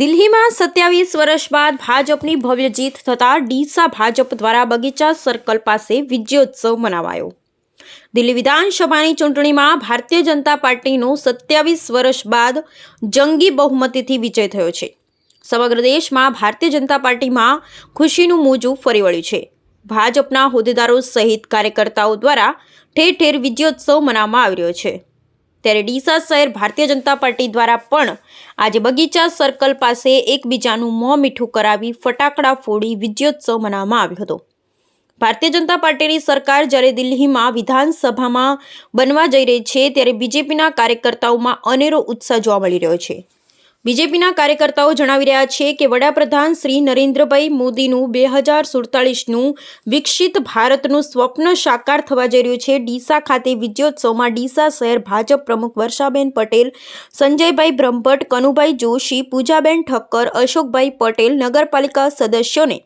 દિલ્હીમાં સત્યાવીસ વર્ષ બાદ ભાજપની ભવ્ય જીત થતાં ડીસા ભાજપ દ્વારા બગીચા સર્કલ પાસે વિજયોત્સવ મનાવાયો. દિલ્હી વિધાનસભાની ચૂંટણીમાં ભારતીય જનતા પાર્ટીનો સત્યાવીસ વર્ષ બાદ જંગી બહુમતીથી વિજય થયો છે. સમગ્ર દેશમાં ભારતીય જનતા પાર્ટીમાં ખુશીનું મોજું ફરી વળ્યું છે. ભાજપના હોદ્દેદારો સહિત કાર્યકર્તાઓ દ્વારા ઠેર ઠેર વિજયોત્સવ મનાવવામાં આવી રહ્યો છે. ત્યારે ડીસા શહેર ભારતીય જનતા પાર્ટી દ્વારા પણ આજે બગીચા સર્કલ પાસે એકબીજાનું મોં મીઠું કરાવી ફટાકડા ફોડી વિજયોત્સવ મનાવવામાં આવ્યો હતો. ભારતીય જનતા પાર્ટીની સરકાર જ્યારે દિલ્હીમાં વિધાનસભામાં બનવા જઈ રહી છે, ત્યારે બીજેપીના કાર્યકર્તાઓમાં અનેરો ઉત્સાહ જોવા મળી રહ્યો છે. બીજેપીના કાર્યકર્તાઓ જણાવી રહ્યા છે કે વડાપ્રધાન શ્રી નરેન્દ્રભાઈ મોદીનું બે હજાર સુડતાલીસનું વિકસિત ભારતનું સ્વપ્ન સાકાર થવા જઈ રહ્યું છે. ડીસા ખાતે વિજયોત્સવમાં ડીસા શહેર ભાજપ પ્રમુખ વર્ષાબેન પટેલ, સંજયભાઈ બ્રહ્મભટ્ટ, કનુભાઈ જોશી, પૂજાબેન ઠક્કર, અશોકભાઈ પટેલ નગરપાલિકા સદસ્યોને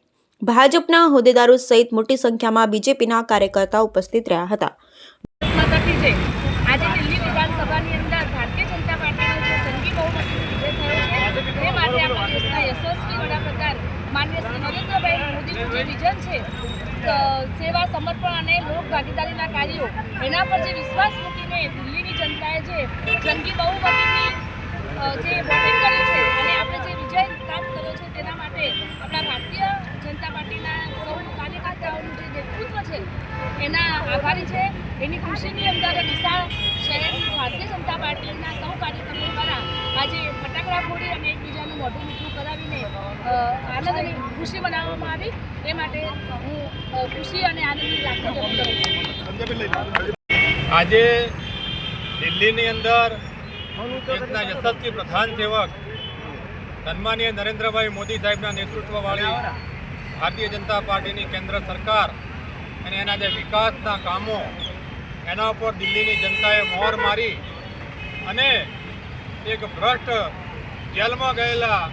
ભાજપના હોદ્દેદારો સહિત મોટી સંખ્યામાં બીજેપીના કાર્યકર્તાઓ ઉપસ્થિત રહ્યા હતા મતથી છે આજે દિલ્હી વિધાનસભાની અંદર ભારતીય જનતા પાર્ટીનો જે જંગી બહુમતીથી વિજય થયો છે તે માટે આપણા દેશના યશસ્વી વડાપ્રધાન માનનીય શ્રી નરેન્દ્રભાઈ વિઝન છે સેવા સમર્પણ અને લોક ભાગીદારીના કાર્યો, એના પર જે વિશ્વાસ મૂકીને દિલ્હીની જનતાએ જે જંગી બહુમતીની જે વોટિંગ કર્યું છે અને આપણે જે વિજય પ્રાપ્ત કર્યો છે તેના માટે આપણા ભારતીય જનતા પાર્ટીના સૌ કાર્યકર્તાઓનું જે નેતૃત્વ છે, એના આભારી છે. એની ખુશીની અંદર વિશાળ શહેરની ભારતીય જનતા પાર્ટીના સૌ કાર્યકર્તાઓ દ્વારા આજે ફટાકડા ફોડી અને એકબીજાનું મોઢું મીઠું કરાવીને આનંદ અને ખુશી મનાવવામાં આવી. એ માટે હું ખુશી અને આનંદની લાગણી આજે દિલ્હીની અંદર દેશના યશસ્વી પ્રધાન સેવક સન્માનીય નરેન્દ્રભાઈ મોદી સાહેબના નેતૃત્વવાળી ભારતીય જનતા પાર્ટીની કેન્દ્ર સરકાર અને એના જે વિકાસના કામો એના ઉપર દિલ્હીની જનતાએ મોહર મારી અને એક ભ્રષ્ટ જેલમાં ગયેલા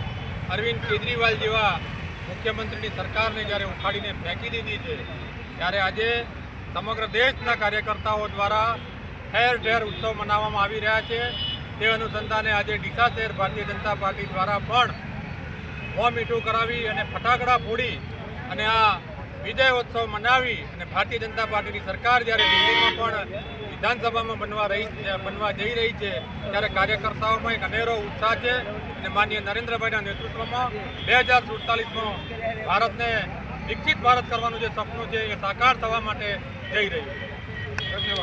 અરવિંદ કેજરીવાલ જેવા મુખ્યમંત્રીની સરકારને જ્યારે ઉખાડીને ફેંકી દીધી છે, ત્યારે આજે સમગ્ર દેશના કાર્યકર્તાઓ દ્વારા ઠેર ઠેર ઉત્સવ મનાવવામાં આવી રહ્યા છે. તે અનુસંધાને આજે ડીસા શહેર ભારતીય જનતા પાર્ટી દ્વારા પણ મીઠું કરાવી અને ફટાકડા ફોડી અને આ વિજય ઉત્સવ મનાવી અને ભારતીય જનતા પાર્ટીની સરકાર જ્યારે દિલ્હીમાં પણ વિધાનસભામાં બનવા રહી, બનવા જઈ રહી છે, ત્યારે કાર્યકર્તાઓમાં એક અનેરો ઉત્સાહ છે. અને માનીય નરેન્દ્રભાઈના નેતૃત્વમાં બે હજાર સુડતાલીસમાં ભારતને વિકસિત ભારત કરવાનું જે સપનું છે એ સાકાર થવા માટે જઈ રહ્યું છે. ધન્યવાદ.